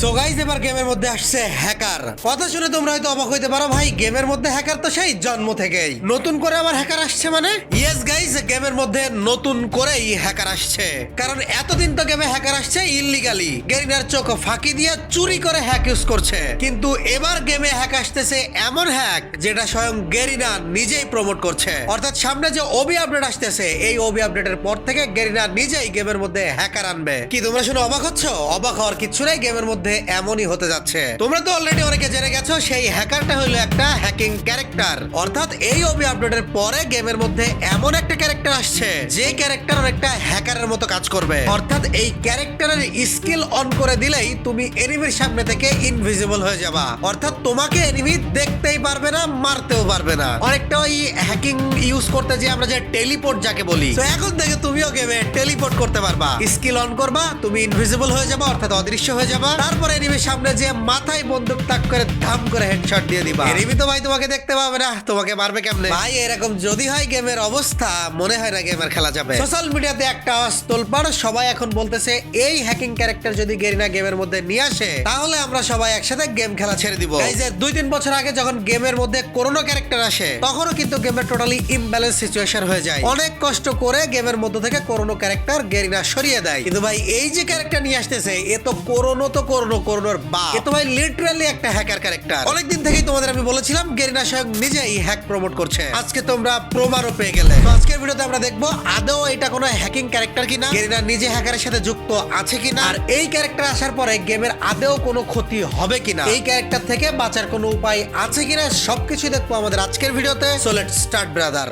So এবার গেমের মধ্যে আসছে হ্যাকার কথা শুনে তোমরা হয়তো অবাক হইতে পারো, ভাই গেমের মধ্যে হ্যাকার তো সেই জন্ম থেকেই। নতুন করে আবার হ্যাকার আসছে মানে? ইয়েস গাইস গেমের মধ্যে নতুন করেই হ্যাকার আসছে। কারণ এতদিন তো গেমে হ্যাকার আসছে ইল্লিগালি গেরিনার চোখ ফাঁকি দিয়ে চুরি করে হ্যাক ইউজ করছে। কিন্তু এবার গেমে হ্যাক আসতেছে এমন হ্যাক যেটা স্বয়ং গেরিনা নিজেই প্রমোট করছে। অর্থাৎ সামনে যে ওবি আপডেট আসতেছে, এই ওবি আপডেটের পর থেকে গেরিনা নিজেই গেমের মধ্যে হ্যাকার আনবে। কি, তোমরা শুনে অবাক হচ্ছ? অবাক হওয়ার কিছু নেই গেমের মধ্যে এমনই হতে যাচ্ছে। তোমরা তো অলরেডি অনেকে জেনে গেছো, সেই হ্যাকারটা হলো একটা হ্যাকিং ক্যারেক্টার অর্থাৎ এই ওবি আপডেটের পরে গেমের মধ্যে এমন একটা ক্যারেক্টার আসছে, যে ক্যারেক্টার অনেকটা হ্যাকারের মতো কাজ করবে। অর্থাৎ এই ক্যারেক্টারের স্কিল অন করে দিলেই তুমি এনিমির সামনে থেকে ইনভিজিবল হয়ে যাবা। অর্থাৎ তোমাকে এনিমি দেখতেই পারবে না, মারতেও পারবে না। অনেকটা ওই হ্যাকিং ইউজ করতে যে আমরা যে টেলিপোর্ট যাকে বলি, তো এখন থেকে তুমিও গেমে টেলিপোর্ট করতে পারবা। স্কিল অন করবা, তুমি ইনভিজিবল হয়ে যাবা, অর্থাৎ অদৃশ্য হয়ে যাবা। তারপরে এনিমির সামনে যে মাথায় বন্দুক তাক করে ধাম করে হেডশট দিয়ে দিবা। এনিমি তো ভাই তোমাকে দেখতে পাবে না তোমাকে মারবে কেমনে? ভাই এরকম যদি হয় গেমের অবস্থা মনে হয় না গেমের খেলা যাবে। সোশ্যাল মিডিয়াতে একটা আওয়াজ তোলপাড় সবাই এখন বলতেছে এই হ্যাকিং ক্যারেক্টার যদি গেরিনা গেমের মধ্যে নিয়ে আসে তাহলে আমরা সবাই একসাথে গেম খেলা ছেড়ে দিব। এই যে দুই তিন বছর আগে যখন গেমের মধ্যে করোনা ক্যারেক্টার আসে তখনও কিন্তু গেমের টোটালি ইমব্যালেন্স সিচুয়েশন হয়ে যায়। অনেক কষ্ট করে গেমের মধ্যে থেকে করোনা ক্যারেক্টার গেরিনা সরিয়ে দেয়। কিন্তু ভাই এই যে ক্যারেক্টার নিয়ে আসতেছে এ তো করোনো তো করোনো করোনোর বা এ তো ভাই লিটারালি একটা হ্যাকার ক্যারেক্টার অনেকদিন থেকেই তোমাদের আমি বলেছিলাম গেরিনা নিজেই হ্যাক প্রমোট করছে। আজকে তোমরা প্রমাণও পেয়ে গেলে। তো আজকের ভিডিওতে আমরা দেখব আদৌ এটা কোনো হ্যাকিং ক্যারেক্টার কিনা? গেরিনা নিজে হ্যাকারের সাথে যুক্ত আছে কিনা? আর এই ক্যারেক্টার আসার পরে গেমের আদৌ কোনো ক্ষতি হবে কিনা? এই ক্যারেক্টার থেকে বাঁচার কোনো উপায় আছে কিনা? সবকিছু দেখব আমাদের আজকের ভিডিওতে। So let's start brother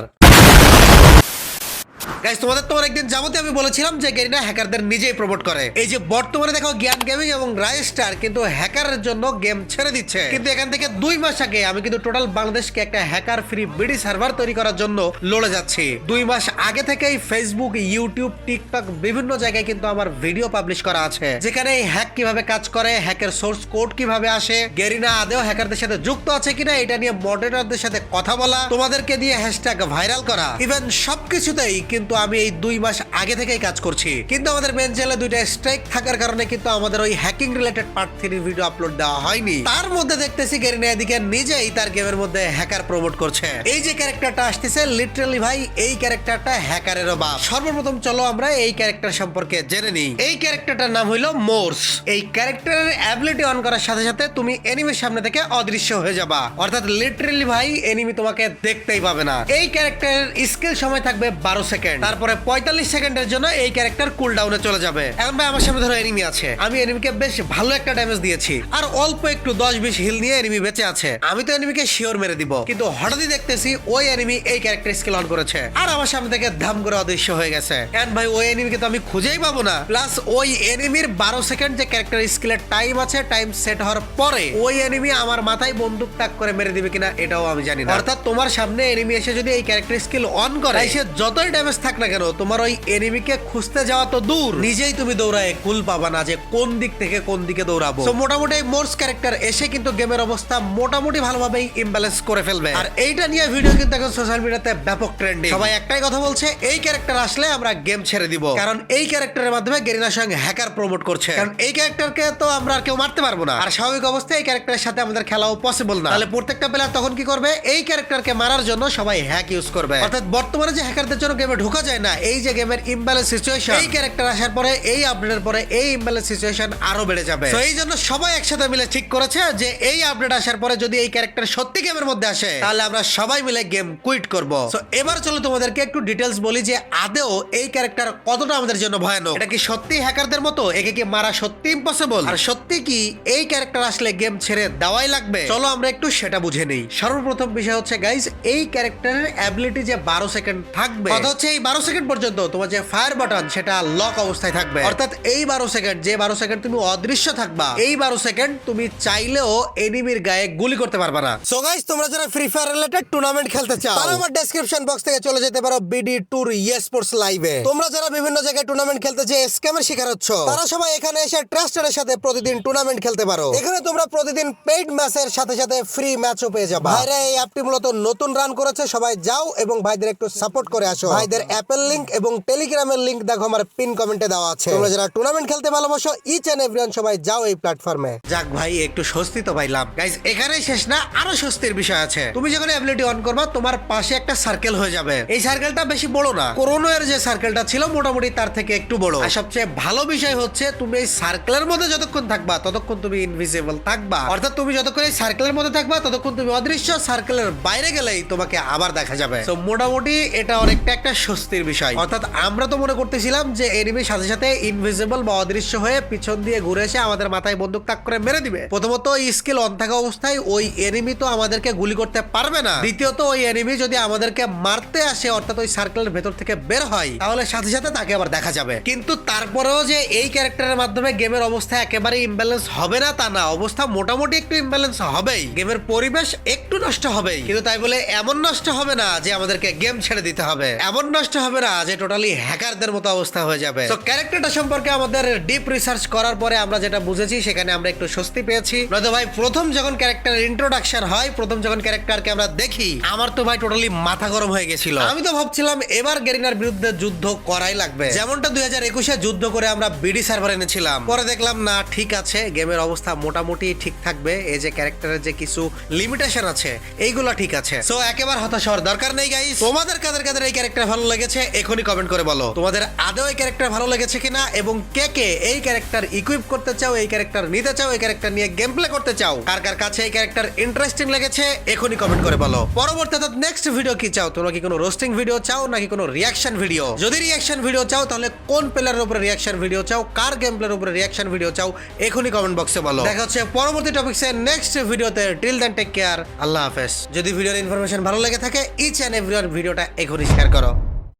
guys তোমাদের তো অনেকদিন যাবতীয় আমি বলেছিলাম যে গেরিনা হ্যাকারদের নিজেই প্রমোট করে। এই যে বর্তমানে দেখো জ্ঞান গেমিং এবং রাইস্টার কিন্তু হ্যাকারের জন্য গেম ছেড়ে দিচ্ছে। কিন্তু এখান থেকে দুই মাস আগে আমি কিন্তু টোটাল বাংলাদেশকে একটা হ্যাকার ফ্রি বিডি সার্ভার তৈরি করার জন্য লড়ে যাচ্ছি। দুই মাস আগে থেকেই ফেসবুক ইউটিউব টিকটক বিভিন্ন জায়গায় কিন্তু আমার ভিডিও পাবলিশ করা আছে। যেখানে এই হ্যাক কীভাবে কাজ করে হ্যাকের সোর্স কোড কীভাবে আসে, গেরিনা আদেও হ্যাকারদের সাথে যুক্ত আছে কিনা, এটা নিয়ে মডারেটরদের সাথে কথা বলা, তোমাদেরকে দিয়ে হ্যাশট্যাগ ভাইরাল করা। ইভেন সবকিছুতেই কিন্তু আমি এই দুই মাস আগে থেকেই কাজ করছি। কিন্তু আমাদের মেন চ্যানেলে দুইটা স্ট্রাইক থাকার কারণে কিন্তু আমাদের ওই hacking related part three video upload দেওয়া হয়নি। তার মধ্যে দেখতেছি গেরিনা এদিকে নিজেই তার গেমের মধ্যে হ্যাকার প্রমোট করছে। এই যে ক্যারেক্টারটা আসতেছে লিটারালি ভাই, এই ক্যারেক্টারটা হ্যাকারেরও বাপ সর্বপ্রথম চলো আমরা এই ক্যারেক্টার সম্পর্কে জেনে নিই। এই ক্যারেক্টারটার নাম হইল মোর্স এই ক্যারেক্টারের অ্যাবিলিটি অন করার সাথে সাথে তুমি এনিমির সামনে থেকে অদৃশ্য হয়ে যাবা। অর্থাৎ লিটারালি ভাই এনিমি তোমাকে দেখতেই পাবে না। এই ক্যারেক্টারের স্কিল সময় থাকবে বারো সেকেন্ড তারপরে পঁয়তাল্লিশ সেকেন্ডের জন্য এই ক্যারেক্টার কুল ডাউনে চলে যাবে। এখন ভাই আমার সামনে ধরো এনিমি আছে। আমি এনিমিকে বেশ ভালো একটা ড্যামেজ দিয়েছি। আর অল্প একটু দশ বিশ হিল নিয়ে এনিমি বেঁচে আছে। আমি তো এনিমিকে শিওর মেরে দিব। কিন্তু হঠাৎই দেখতেছি ওই এনিমি এই ক্যারেক্টার স্কিল অন করেছে। আর আমার সামনে থেকে ধাম করে অদৃশ্য হয়ে গেছে। এন্ড ভাই ওই এনিমিকে তো আমি খুঁজেই পাবো না। প্লাস ওই এনিমির বারো সেকেন্ড যে ক্যারেক্টার স্কিলের টাইম আছে টাইম সেট হওয়ার পরে ওই এনিমি আমার মাথায় বন্দুক টাক করে মেরে দিবে কিনা এটাও আমি জানি না। অর্থাৎ তোমার সামনে এনিমি এসে যদি এই ক্যারেক্টার স্কিল অন করে সে যতই ড্যামেজ থাক না কেন, তোমার ওই এনিমিকে খুঁজতে যাওয়া তো দূর। নিজেই তুমি দৌড়ায়, কুল পাবা না যে কোন দিক থেকে কোন দিকে দৌড়াবো। তো মোটামুটি মোর্স ক্যারেক্টার এসে কিন্তু গেমের অবস্থা মোটামুটি ভালোভাবেই ইমব্যালেন্স করে ফেলবে। আর এইটা নিয়ে ভিডিও কিন্তু এখন সোশ্যাল মিডিয়াতে ব্যাপক ট্রেন্ডিং সবাই একটাই কথা বলছে, এই ক্যারেক্টার আসলে আমরা গেম ছেড়ে দিব। কারণ এই ক্যারেক্টারের মাধ্যমে গেরিনার সঙ্গে হ্যাকার প্রমোট করছে। কারণ এই ক্যারেক্টারকে তো আমরা আর কেউ মারতে পারব না। আর স্বাভাবিক অবস্থায় এই ক্যারেক্টারের সাথে আমাদের খেলাও পসিবল না। তাহলে প্রত্যেকটা প্লেয়ার তখন কি করবে? এই ক্যারেক্টারকে মারার জন্য সবাই হ্যাক ইউজ করবে। অর্থাৎ বর্তমানে যে হ্যাকারদের জন্য গেমে ঢোকা যায় না। এই যে গেমের ইমব্যালেন্স সিচুয়েশন এই ক্যারেক্টার আসার পরে এই আপডেটের পরে এই ইমব্যালেন্স সিচুয়েশন আরও বেড়ে যাবে। তো এই জন্য সবাই একসাথে মিলে ঠিক করেছে যে এই আপডেট আসার পরে যদি এই ক্যারেক্টার সত্যি গেমের মধ্যে আসে তাহলে আমরা সবাই মিলে গেম কুইট করব। তো এবার চলো তোমাদেরকে একটু ডিটেলস বলি যে আদেও এই ক্যারেক্টার কতটা আমাদের জন্য ভয়ানক। এটা কি সত্যি হ্যাকারদের মতো? একে কি মারা সত্যি ইম্পসিবল আর সত্যি কি এই ক্যারেক্টার আসলে গেম ছেড়ে দেওয়াই লাগবে? চলো আমরা একটু সেটা বুঝে নেই। সর্বপ্রথম বিষয় হচ্ছে গাইজ এই ক্যারেক্টারের অ্যাবিলিটি যে বারো সেকেন্ড থাকবে। কথা হচ্ছে এই বারো সেকেন্ড পর্যন্ত তোমার যে ফায়ার বাটন সেটা লক অবস্থায় থাকবে। অর্থাৎ এই বারো সেকেন্ড, যে বারো সেকেন্ড তুমি অদৃশ্য থাকবা, এই বারো সেকেন্ড তুমি চাইলেও এনিমির গায়ে গুলি করতে পারবা না। সো গাইজ তোমরা যারা ফ্রি ফায়ার রিলেটেড টুর্নামেন্ট খেলতে চাও আমার ডেসক্রিপশন বক্স থেকে চলে যেতে পারো বিডি ট্যুর ইয়ে স্পোর্টস লাইভে তোমরা যারা বিভিন্ন জায়গায় টুর্নামেন্ট খেলতে যে স্ক্যামের শিকার হচ্ছ, তারা সবাই এখানে এসে ট্রাস্টারের সাথে প্রতিদিন টুর্নামেন্ট খেলতে পারো। এখানে তোমরা প্রতিদিন পেইড ম্যাচের সাথে সাথে ফ্রি ম্যাচও পেয়ে যাবে। ভাইরা এই অ্যাপটি মূলত নতুন রান করেছে, সবাই যাও এবং ভাইদের একটু সাপোর্ট করে আসো। ভাইদের এদের অ্যাপেল লিংক এবং টেলিগ্রামের লিংক দেখো, আমার পিন কমেন্টে দেওয়া আছে। তোমরা যারা টুর্নামেন্ট খেলতে ভালোবাসো ইচ এন্ড এভরিওয়ান সবাই যাও এই প্ল্যাটফর্মে যাক ভাই, একটু স্বস্তি তো পাইলাম। গাইজ এখানেই শেষ না, আরও স্বস্তির বিষয় আছে। তুমি যখন অ্যাবিলিটি অন করবা, তোমার পাশে একটা সার্কেল হয়ে যাবে। এই সার্কেলটা বেশি বড় না। করোনার যে সার্কেলটা ছিল, মোটামুটি তার থেকে একটু বড়। আর সবচেয়ে ভালো বিষয় হচ্ছে, তুমি এই সার্কেলের মধ্যে যতক্ষণ থাকবা, ততক্ষণ তুমি ইনভিজিবল থাকবা। অর্থাৎ তুমি যতক্ষণ এই সার্কেলের মধ্যে থাকবা, ততক্ষণ তুমি অদৃশ্য সার্কেলের বাইরে গেলেই তোমাকে আবার দেখা যাবে। তো মোটামুটি এটা অনেকটা একটা স্বস্তির বিষয়। অর্থাৎ আমরা তো মনে করতেছিলাম যে এনিমির সাথে সাথে ইনভিজিবল বা অদৃশ্য হয়ে পিছন দিয়ে ঘুরে এসে আমাদের মাথায় বন্দুক তাক করে মেরে দিবে। প্রথমত স্কিল অন থাকা অবস্থায় ওই এনিমি তো আমাদেরকে গুলি করতে পারবে না। দ্বিতীয়ত ওই এনিমি যদি আমাদেরকে মারতে আসে, অর্থাৎ ওই সার্কেলের ভেতর থেকে বের হয়, তাহলে সাথে সাথে তাকে আবার দেখা যাবে। কিন্তু তারপরেও যে এই ক্যারেক্টারের মাধ্যমে গেমের অবস্থা একেবারে ইমব্যালেন্স হবে না তা না, অবস্থা মোটামুটি একটু ইমব্যালেন্স হবেই। গেমের পরিবেশ একটু নষ্ট হবেই। কিন্তু তাই বলে এমন নষ্ট হবে না যে আমাদেরকে গেম ছেড়ে দিতে হবে। এমন নষ্ট হবে না যে টোটালি হ্যাকারদের মতো অবস্থা হয়ে যাবে। তো ক্যারেক্টারটা সম্পর্কে আমাদের ডিপ রিসার্চ করার পরে আমরা যেটা বুঝেছি সেখানে আমরা একটু স্বস্তি পেয়েছি। নয়তো ভাই প্রথম যখন ক্যারেক্টারের ইন্ট্রোডাকশন হয় প্রথম যখন ক্যারেক্টারকে আমরা দেখি আমার তো ভাই টোটালি মাথা গরম হয়ে গেছিল। আমি তো ভাবছিলাম এবার গেরিনার বিরুদ্ধে যুদ্ধ করাই লাগবে। যেমনটা দুই হাজার একুশে যুদ্ধ করে আমরা বিডি সার্ভার এনেছিলাম। পরে দেখলাম না ঠিক আছে গেমের অবস্থা মোটামুটি ঠিক থাকবে এই যে ক্যারেক্টারের যে কিছু লিমিটেশন আছে এইগুলো ঠিক আছে। সো একেবারে হতাশ হওয়ার দরকার নেই গাইস তোমাদের কাদের কাদের এই ক্যারেক্টার ভালো লেগেছে, এখনই কমেন্ট করে বলো। তোমাদের আদৌ এই ক্যারেক্টার ভালো লেগেছে কিনা এবং কে কে এই ক্যারেক্টার ইকুইপ করতে চাও, এই ক্যারেক্টার নিতে চাও, এই ক্যারেক্টার নিয়ে গেম প্লে করতে চাও, কার কার কাছে এই ক্যারেক্টার ইন্টারেস্টিং লেগেছে, এখনই কমেন্ট করে বলো। পরবর্তীতে নেক্সট ভিডিও কি চাও? তোমরা কি কোনো রোস্টিং ভিডিও চাও নাকি কোনো রিয়াকশন ভিডিও যদি রিয়াকশন ভিডিও চাও, তাহলে কোন প্লেয়ারের উপরে রিয়াকশন ভিডিও চাও, কার গেম প্লের উপরে রিয়াকশন ভিডিও চাও, এখনই কমেন্ট বক্সে বলো। দেখা হচ্ছে পরবর্তী টপিকসে নেক্সট ভিডিওতে টিল দেন টেক কেয়ার আল্লাহ হাফেজ। যদি ভিডিওর ইনফরমেশন ভালো লেগে থাকে ইচ অ্যান্ড এভরিওয়ান ভিডিওটা এখনই শেয়ার করো।